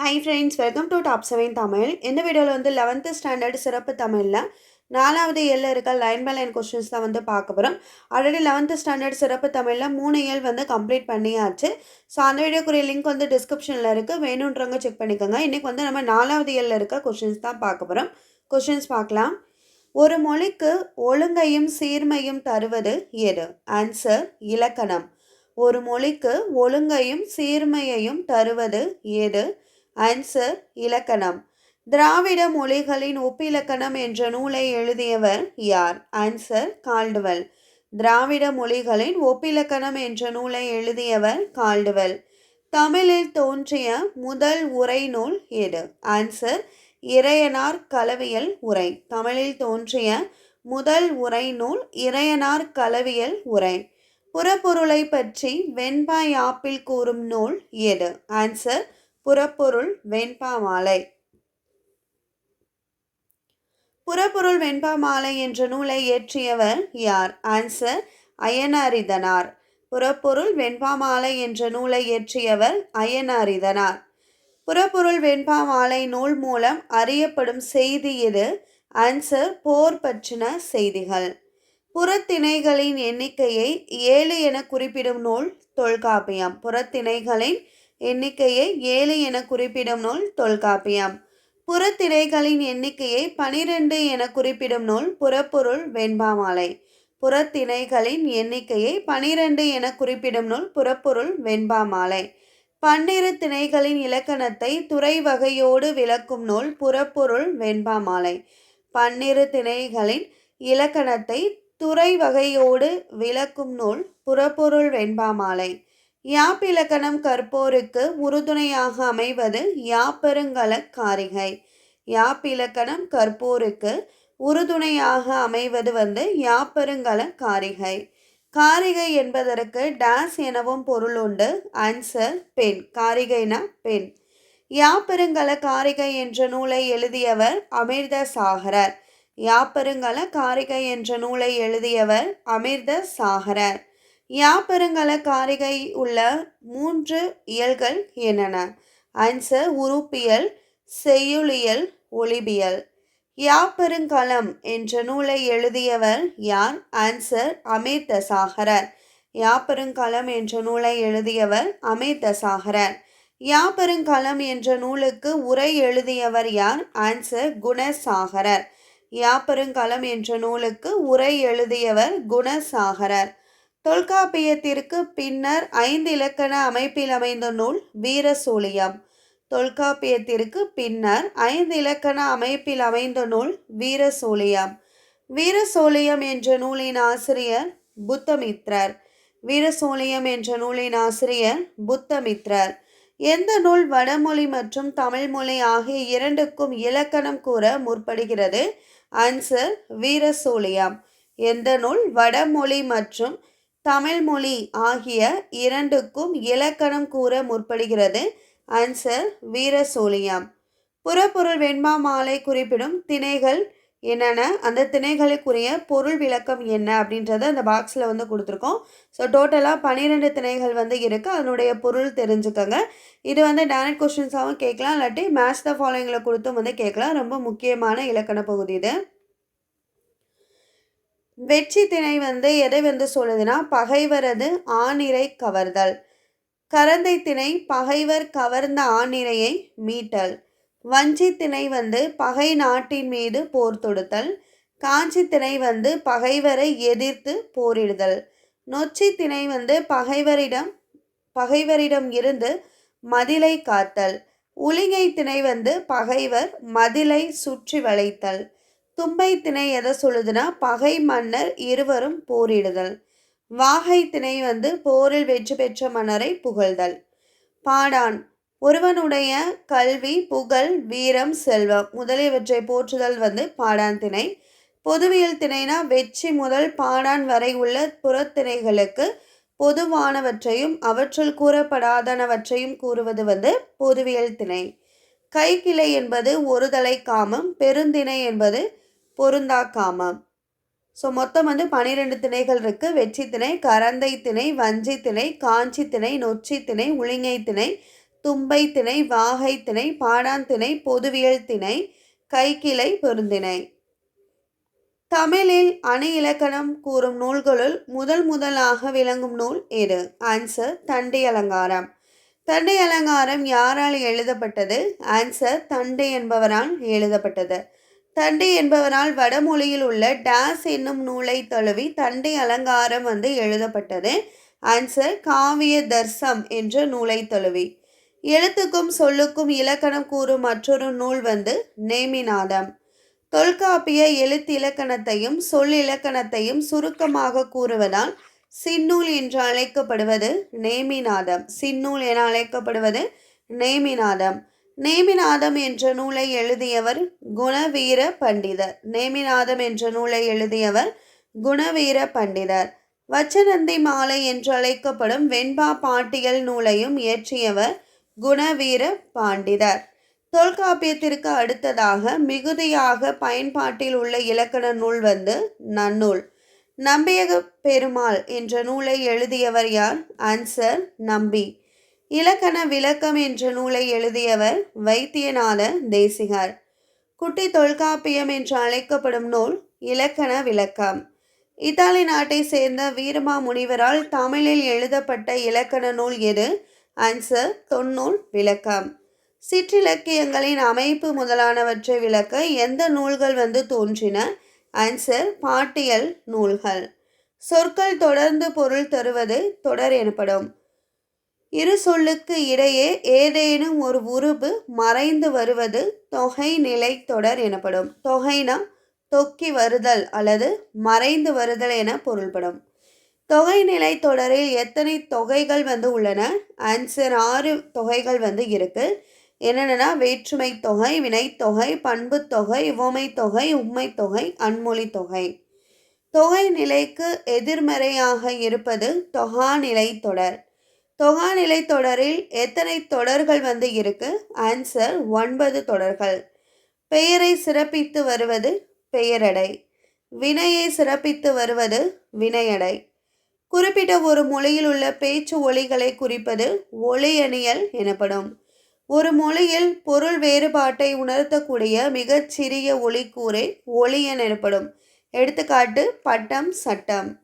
Hi friends welcome to top seven Tamil இந்த வீடியோவில் வந்து லெவன்த்து ஸ்டாண்டர்ட் சிறப்பு தமிழில் நாலாவது இயலில் இருக்க லைன் பை லைன் கொஸ்டின்ஸ் தான் வந்து பார்க்க போகிறோம் ஆல்ரெடி லெவன்த்து ஸ்டாண்டர்ட் சிறப்பு தமிழில் மூணு இயல் வந்து கம்ப்ளீட் பண்ணியாச்சு. ஸோ அந்த வீடியோக்குரிய லிங்க் வந்து டிஸ்கிரிப்ஷனில் இருக்குது வேணுன்றவங்க செக் பண்ணிக்கோங்க. இன்றைக்கி வந்து நம்ம நாலாவது இயலில் இருக்க கொஷின்ஸ் தான் பார்க்க போகிறோம் கொஷின்ஸ் பார்க்கலாம். ஒரு மொழிக்கு ஒழுங்கையும் சீர்மையும் தருவது எது? ஆன்சர் இலக்கணம். ஒரு மொழிக்கு ஒழுங்கையும் சீர்மையையும் தருவது எது? ஆன்சர் இலக்கணம். திராவிட மொழிகளின் ஒப்பிலக்கணம் என்ற நூலை எழுதியவர் யார்? ஆன்சர் கால்டுவெல் திராவிட மொழிகளின் ஒப்பிலக்கணம் என்ற நூலை எழுதியவர் கால்டுவெல் தமிழில் தோன்றிய முதல் உரை நூல் எது? ஆன்சர் இறையனார் கலவியல் உரை. தமிழில் தோன்றிய முதல் உரை நூல் இறையனார் கலவியல் உரை. புறப்பொருளை பற்றி வெண்பாய் ஆப்பிள் கூறும் நூல் எது? ஆன்சர் புறப்பொருள் வெண்பா மாலை புறப்பொருள் வெண்பா மாலை என்ற நூலை இயற்றியவர் யார்? ஆன்சர் அயனாரிதனார் புறப்பொருள் வெண்பா மாலை என்ற நூலை இயற்றியவர் அயனாரிதனார் புறப்பொருள் வெண்பா மாலை நூல் மூலம் அறியப்படும் செய்தி இது ஆன்சர் போர் பற்றின செய்திகள். புறத்திணைகளின் எண்ணிக்கையை ஏழு என குறிப்பிடும் நூல் தொல்காப்பியம். புறத்திணைகளின் எண்ணிக்கையை ஏழு என குறிப்பிடும் நூல் தொல்காப்பியம். புறத்திணைகளின் எண்ணிக்கையை பனிரெண்டு என குறிப்பிடும் நூல் புறப்பொருள் வெண்பாமாலை. புறத்திணைகளின் எண்ணிக்கையை பனிரெண்டு என குறிப்பிடும் நூல் புறப்பொருள் வெண்பாமாலை. பன்னிரு திணைகளின் இலக்கணத்தை துறை வகையோடு விளக்கும் நூல் புறப்பொருள் வெண்பாமாலை. பன்னிரு திணைகளின் இலக்கணத்தை துறை வகையோடு விளக்கும் நூல் புறப்பொருள் வெண்பாமாலை. யாப்பிலக்கணம் கற்போருக்கு உறுதுணையாக அமைவது யாப்பெருங்கல காரிகை. யாப்பிலக்கணம் கற்போருக்கு உறுதுணையாக அமைவது வந்து யாப்பெருங்கல காரிகை. காரிகை என்பதற்கு டாஸ் எனவும் பொருள் உண்டு. ஆன்சர் பெண். காரிகைனா பெண். யாப்பெருங்கல காரிகை என்ற நூலை எழுதியவர் அமிர்த சாகரர் யாப்பெருங்கல காரிகை என்ற நூலை எழுதியவர் அமிர்த சாகரர் யாப்பெருங்கல காரிகை உள்ள மூன்று இயல்கள் என்னென்ன? ஆன்சர் உறுப்பியல் செய்யுளியல் ஒளிபியல். யாப்பெருங்கலம் என்ற நூலை எழுதியவர் யார்? ஆன்சர் அமீர் தசாகரர் யாப்பெருங்கலம் என்ற நூலை எழுதியவர் அமீர் தசாகரர் யாப்பெருங்கலம் என்ற நூலுக்கு உரை எழுதியவர் யார்? ஆன்சர் குணசாகரர். யாப்பெருங்கலம் என்ற நூலுக்கு உரை எழுதியவர் குணசாகரர். தொல்காப்பியத்திற்கு பின்னர் ஐந்து இலக்கண அமைப்பில் அமைந்த நூல் வீரசூலியம் தொல்காப்பியத்திற்கு பின்னர் ஐந்து இலக்கண அமைப்பில் அமைந்த நூல் வீரசூலியம் வீரசோழியம் என்ற நூலின் ஆசிரியர் புத்தமித்ரர். வீரசோழியம் என்ற நூலின் ஆசிரியர் புத்தமித்ரர். எந்த நூல் வடமொழி மற்றும் தமிழ்மொழி ஆகிய இரண்டுக்கும் இலக்கணம் கூற முற்படுகிறது? ஆன்சர் வீரசூழியம். எந்த நூல் வடமொழி மற்றும் தமிழ்மொழி ஆகிய இரண்டுக்கும் இலக்கணம் கூற முற்படுகிறது. ஆன்சர் வீரசோழியம். புறப்பொருள் வெண்பா மாலை குறிப்பிடும் திணைகள் என்னென்ன? அந்த திணைகளுக்குரிய பொருள் விளக்கம் என்ன? அப்படின்றத அந்த பாக்ஸில் வந்து கொடுத்துருக்கோம். ஸோ டோட்டலாக பன்னிரெண்டு திணைகள் வந்து இருக்குது அதனுடைய பொருள் தெரிஞ்சுக்கோங்க. இது வந்து டேரக்ட் கொஷின்ஸாகவும் கேட்கலாம். இல்லாட்டி மேட்ச் த ஃபாலோயிங்கில் கொடுத்தும் வந்து கேட்கலாம். ரொம்ப முக்கியமான இலக்கண பகுதி இது. வெற்றி திணை வந்து எதை வந்து சொல்லுதுன்னா பகைவரது ஆணிரை கவர்தல். கரந்தை திணை பகைவர் கவர்ந்த ஆணிரையை மீட்டல். வஞ்சி திணை வந்து பகை நாட்டின் மீது போர் தொடுத்தல். காஞ்சி திணை வந்து பகைவரை எதிர்த்து போரிடுதல். நொச்சி திணை வந்து பகைவரிடம் பகைவரிடம் இருந்து மதிலை காத்தல். உளிங்கை திணை வந்து பகைவர் மதிலை சுற்றி வளைத்தல். தும்பை திணை எதை சொல்லுதுன்னா பகை மன்னர் இருவரும் போரிடுதல். வாகை திணை வந்து போரில் வெற்றி பெற்ற மன்னரை புகழ்தல். பாடான் ஒருவனுடைய கல்வி புகழ் வீரம் செல்வம் முதலியவற்றை போற்றுதல் வந்து பாடான் திணை. பொதுவியல் திணைனா வெற்றி முதல் பாடான் வரை உள்ள புறத்திணைகளுக்கு பொதுவானவற்றையும் அவற்றுள் கூறப்படாதனவற்றையும் கூறுவது வந்து பொதுவியல் திணை. கைக்கிளை என்பது ஒருதலை காமம் பெருந்திணை என்பது பொருந்தாக்காம. ஸோ மொத்தம் வந்து பனிரெண்டு திணைகள் இருக்குது வெற்றி திணை கரந்தை திணை வஞ்சி திணை காஞ்சி திணை நொச்சி திணை உளிங்கை திணை தும்பை திணை வாகை திணை பாடாந்திணை பொதுவியல் திணை கைக்கிளை பெருந்திணை. தமிழில் அணு இலக்கணம் கூறும் நூல்களுள் முதல் முதலாக விளங்கும் நூல் எது? ஆன்சர் தண்டை அலங்காரம். தண்டை அலங்காரம் யாரால் எழுதப்பட்டது? ஆன்சர் தண்டை என்பவரால் எழுதப்பட்டது. தண்டை என்பவரால் வடமொழியில் உள்ள டாஸ் என்னும் நூலை தழுவி தண்டை அலங்காரம் வந்து எழுதப்பட்டது. ஆன்சர் காவிய தர்சம் என்ற நூலை தழுவி. எழுத்துக்கும் சொல்லுக்கும் இலக்கணம் கூறும் மற்றொரு நூல் வந்து நேமிநாதம். தொல்காப்பிய எழுத்து இலக்கணத்தையும் சொல் இலக்கணத்தையும் சுருக்கமாக கூறுவதால் சின்னூல் என்று அழைக்கப்படுவது நேமிநாதம். சின்னூல் என அழைக்கப்படுவது நேமிநாதம். நேமிநாதம் என்ற நூலை எழுதியவர் குணவீர பண்டிதர். நேமிநாதம் என்ற நூலை எழுதியவர் குணவீர பண்டிதர். வச்சநந்தி மாலை என்று அழைக்கப்படும் வெண்பா பாட்டியல் நூலையும் இயற்றியவர் குணவீர பாண்டிதர். தொல்காப்பியத்திற்கு அடுத்ததாக மிகுதியாக பயன்பாட்டில் உள்ள இலக்கண நூல் வந்து நன்னூல். நம்பியக பெருமாள் என்ற நூலை எழுதியவர் யார்? ஆன்சர் நம்பி. இலக்கண விளக்கம் என்ற நூலை எழுதியவர் வைத்தியநாத தேசிகர். குட்டி தொல்காப்பியம் என்று அழைக்கப்படும் நூல் இலக்கண விளக்கம். இத்தாலி நாட்டை சேர்ந்த வீரமா முனிவரால் தமிழில் எழுதப்பட்ட இலக்கண நூல் எது? ஆன்சர் தொன்னூல் விளக்கம். சிற்றிலக்கியங்களின் அமைப்பு முதலானவற்றை விளக்க எந்த நூல்கள் வந்து தோன்றின? ஆன்சர் பாட்டியல் நூல்கள். சொற்கள் தொடர்ந்து பொருள் தருவது தொடர் எனப்படும். இரு சொல்லுக்கு இடையே ஏதேனும் ஒரு உருபு மறைந்து வருவது தொகை நிலை தொடர் எனப்படும். தொகைனா தொக்கி வருதல் அல்லது மறைந்து வருதல் என பொருள்படும். தொகை நிலை தொடரில் எத்தனை தொகைகள் வந்து உள்ளன? ஆன்சர் ஆறு தொகைகள் வந்து இருக்கு. என்னென்னா வேற்றுமை தொகை வினைத்தொகை பண்பு தொகை உவமை தொகை உண்மை தொகை அன்மொழி தொகை. தொகை நிலைக்கு எதிர்மறையாக இருப்பது தொகா நிலை தொடர். தொகா நிலை தொடரில் எத்தனை தொடர்கள் வந்து இருக்கு? ஆன்சர் ஒன்பது தொடர்கள். பெயரை சிறப்பித்து வருவது பெயரடை. வினையை சிறப்பித்து வருவது வினையடை. குறிப்பிட்ட ஒரு மொழியில் உள்ள பேச்சு ஒளிகளை குறிப்பது ஒளியணியல் எனப்படும். ஒரு மொழியில் பொருள் வேறுபாட்டை உணர்த்தக்கூடிய மிகச்சிறிய சிறிய ஒளியன் எனப்படும். எடுத்துக்காட்டு பட்டம் சட்டம்.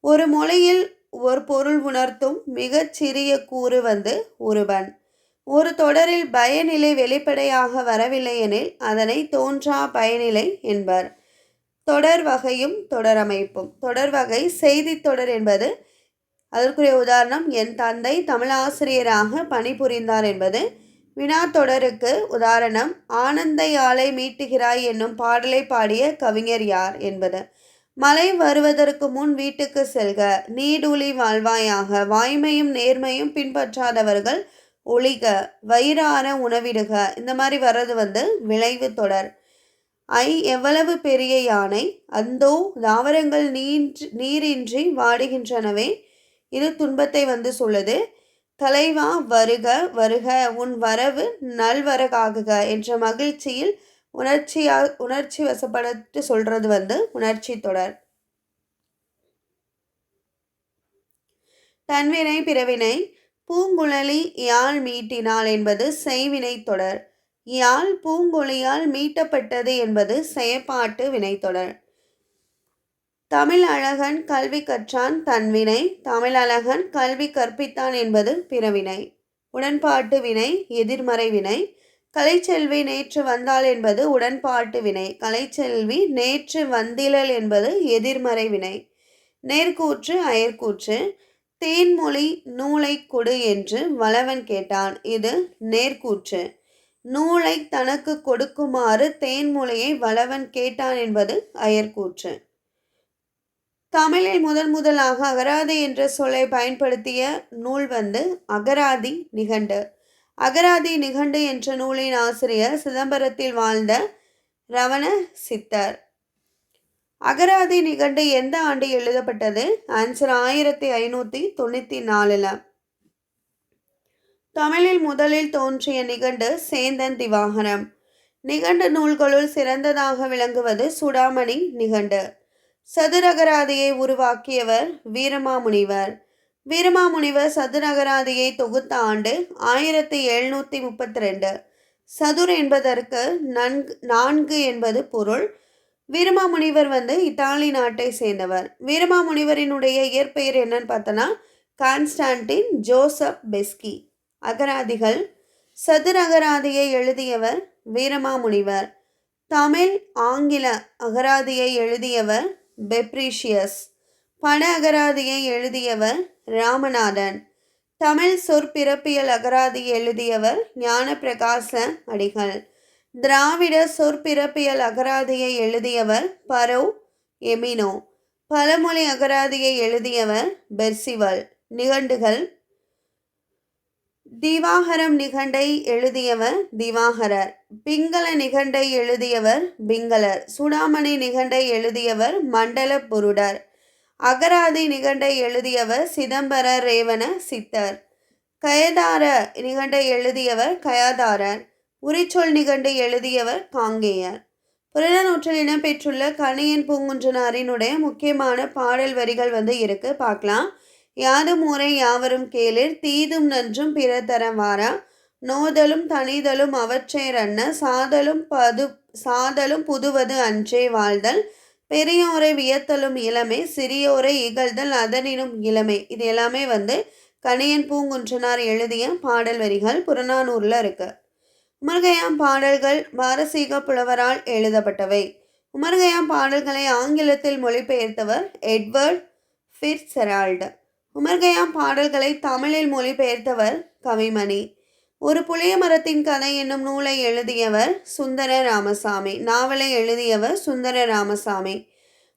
ஒரு மொழியில் ஒரு பொருள் உணர்த்தும் மிகச் சிறிய கூறு வந்து உருவன். ஒரு தொடரில் பயனிலை வெளிப்படையாக வரவில்லை எனில் அதனை தோன்றா பயனிலை என்பர். தொடர் வகையும் தொடரமைப்பும் தொடர் வகை செய்தி தொடர் என்பது அதற்குரிய உதாரணம் என் தந்தை தமிழாசிரியராக பணிபுரிந்தார் என்பது வினா தொடருக்கு உதாரணம். ஆனந்தை யாழை மீட்டுகிறாய் என்னும் பாடலை பாடிய கவிஞர் யார் என்பது. மழை வருவதற்கு முன் வீட்டுக்கு செல்க. நீடூழி வாழ்வாயாக. வாய்மையும் நேர்மையும் பின்பற்றாதவர்கள் ஒளிக வயிறார உணவிடுக. இந்த மாதிரி வர்றது வந்து விளைவு தொடர். ஐ எவ்வளவு பெரிய யானை. அந்தோ தாவரங்கள் நீன்றி நீரின்றி வாடுகின்றனவே. இது துன்பத்தை வந்து சொல்லுது. தலைவா வருக வருக. உன் வரவு நல்வரகாகுக என்ற மகிழ்ச்சியில் உணர்ச்சியா உணர்ச்சி வசப்பட்டு சொல்றது வந்து உணர்ச்சி தொடர். தன்வினை பிறவினை பூங்குழலி யாழ் மீட்டினாள் என்பது செய்வினை தொடர். யாழ் பூங்கொழியால் மீட்டப்பட்டது என்பது செயற்பாட்டு வினைத்தொடர் தமிழ் அழகன் கல்வி கற்றான் தன்வினை தமிழ் அழகன் கல்வி கற்பித்தான் என்பது பிறவினை. உடன்பாட்டு வினை எதிர்மறை வினை கலைச்செல்வி நேற்று வந்தாள் என்பது உடன்பாட்டு வினை. கலைச்செல்வி நேற்று வந்திலல் என்பது எதிர்மறை வினை. நேர்கூற்று அயர்கூற்று தேன்மொழி நூலை கொடு என்று வளவன் கேட்டான். இது நேர்கூற்று. நூலை தனக்கு கொடுக்குமாறு தேன்மொழியை வளவன் கேட்டான் என்பது அயர்கூற்று தமிழில் முதன் முதலாக அகராதி என்ற சொல்லை பயன்படுத்திய நூல் வந்து அகராதி நிகண்டு. அகராதி நிகண்டு என்ற நூலின் ஆசிரியர் சிதம்பரத்தில் வாழ்ந்த ரவண சித்தர். அகராதி நிகண்டு எந்த ஆண்டு எழுதப்பட்டது? ஆன்சர் ஆயிரத்தி ஐநூற்றி தொண்ணூற்றி நாலில். தமிழில் முதலில் தோன்றிய நிகண்டு சேந்தன் திவாகரம். நிகண்டு நூல்களுள் சிறந்ததாக விளங்குவது சுடாமணி நிகண்டு. சதுரகராதியை உருவாக்கியவர் வீரமாமுனிவர். வீரமாமுனிவர் சதுரகராதியை தொகுத்த ஆண்டு ஆயிரத்தி எழுநூற்றி முப்பத்தி ரெண்டு சதுர் என்பதற்கு நன்கு நான்கு என்பது பொருள். வீரமாமுனிவர் வந்து இத்தாலி நாட்டை சேர்ந்தவர். வீரமாமுனிவரினுடைய இயற்பெயர் என்னன்னு பார்த்தோன்னா கான்ஸ்டான்டின் ஜோசப் பெஸ்கி. அகராதிகள். சதுர அகராதியை எழுதியவர் வீரமாமுனிவர். தமிழ் ஆங்கில அகராதியை எழுதியவர் பெப்ரீஷியஸ். பட அகராதியை எழுதியவர் ராமநாதன். தமிழ் சொற்பிறப்பியல் அகராதி எழுதியவர் ஞானப்பிரகாச அடிகள். திராவிட சொற்பிறப்பியல் அகராதியை எழுதியவர் பரோ எமினோ. பலமொழி அகராதியை எழுதியவர் பெர்சிவல். நிகண்டுகள் திவாகரம் நிகண்டை எழுதியவர் திவாகரர். பிங்கள நிகண்டை எழுதியவர் பிங்களர். சுடாமணி நிகண்டை எழுதியவர் மண்டல புருடர். அகராதி நிகண்டை எழுதியவர் சிதம்பர ரேவண சித்தர். கயதார நிகண்டை எழுதியவர் கயாதாரர். உரிச்சொல் நிகண்டை எழுதியவர் காங்கேயர். புறநூற்றில் இடம்பெற்றுள்ள கணியன் பூங்குன்றனாரினுடைய முக்கியமான பாடல் வரிகள் வந்து இருக்கு. பார்க்கலாம். யாதும் ஊரை யாவரும் கேளிர் தீதும் நன்றும் பிற தரவாரா நோதலும் தனிதலும் அவற்றேரன்ன சாதலும் பது சாதலும் புதுவது அன்றே வாழ்தல். பெரியோரை வியத்தலும் இளமை சிறியோரை இகழ்தல் அதனினும் இளமை. இது எல்லாமே வந்து கணியன் பூங்குன்றனார் எழுதிய பாடல் வரிகள் புறநானூரில் இருக்கு. உமர்கயாம் பாடல்கள் பாரசீக புலவரால் எழுதப்பட்டவை. உமர்கயாம் பாடல்களை ஆங்கிலத்தில் மொழிபெயர்த்தவர் எட்வர்ட் ஃபிட்ஸெரால்டு உமர்கயாம் பாடல்களை தமிழில் மொழிபெயர்த்தவர் கவிமணி. ஒரு புளிய மரத்தின் கதை என்னும் நூலை எழுதியவர் சுந்தர ராமசாமி. நாவலை எழுதியவர் சுந்தர ராமசாமி.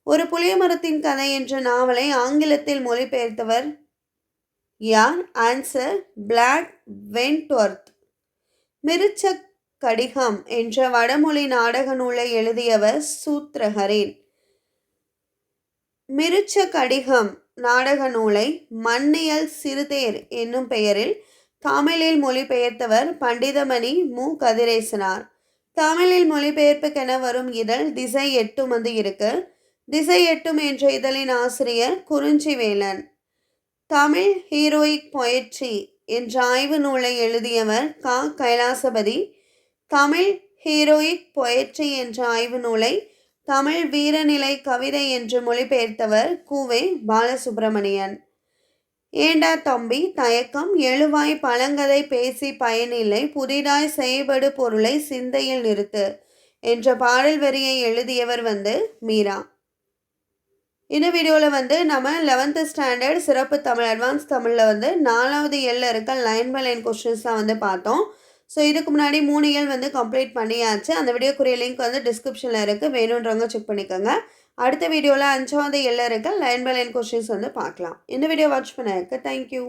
ஒரு புளிய மரத்தின் கதை என்ற நாவலை ஆங்கிலத்தில் மொழிபெயர்த்தவர் யார் ஆன்சர் பிளாக் வென்ட்வர்த். மிருச்ச கடிகம் என்ற வடமொழி நாடக நூலை எழுதியவர் சூத்ரஹரேன் மிருச்ச கடிகம் நாடக நூலை மன்னியல் சிறுதேர் என்னும் பெயரில் தமிழில் மொழிபெயர்த்தவர் பண்டிதமணி மு. கதிரேசனார். தமிழில் மொழிபெயர்ப்புக்கென வரும் இதழ் திசை எட்டும் வந்து இருக்கு. திசை எட்டும் என்ற இதழின் ஆசிரியர் குறிஞ்சிவேலன். தமிழ் ஹீரோயிக் பொயட்ரி என்ற ஆய்வு நூலை எழுதியவர் கா. கைலாசபதி. தமிழ் ஹீரோயிக் பொயட்ரி என்ற ஆய்வு நூலை தமிழ் வீரநிலை கவிதை என்று மொழிபெயர்த்தவர் கூவே பாலசுப்பிரமணியன் ஏண்டா தம்பி தயக்கம்? எழுவாய் பழங்கதை பேசி பயனில்லை. புதிதாய் செய்படு பொருளை சிந்தையில் நிறுத்து என்ற பாடல் வரியை எழுதியவர் வந்து மீரா. இந்த வீடியோவில் வந்து நம்ம லெவன்த்து ஸ்டாண்டர்ட் சிறப்பு தமிழ் அட்வான்ஸ் தமிழில் வந்து நாலாவது எல்ல இருக்க லைன் பை லைன் கொஸ்டின்ஸ் தான் வந்து பார்த்தோம். ஸோ இதுக்கு முன்னாடி மூணு இயல் வந்து கம்ப்ளீட் பண்ணியாச்சு. அந்த வீடியோக்குரிய லிங்க் வந்து டிஸ்கிரிப்ஷனில் இருக்குது வேணுன்றவங்க செக் பண்ணிக்கோங்க. அடுத்த வீடியோவில் அஞ்சாவது எல்ல லைன் பை லைன் கொஷின்ஸ் வந்து பார்க்கலாம். இந்த வீடியோ வாட்ச் பண்ண தேங்க்யூ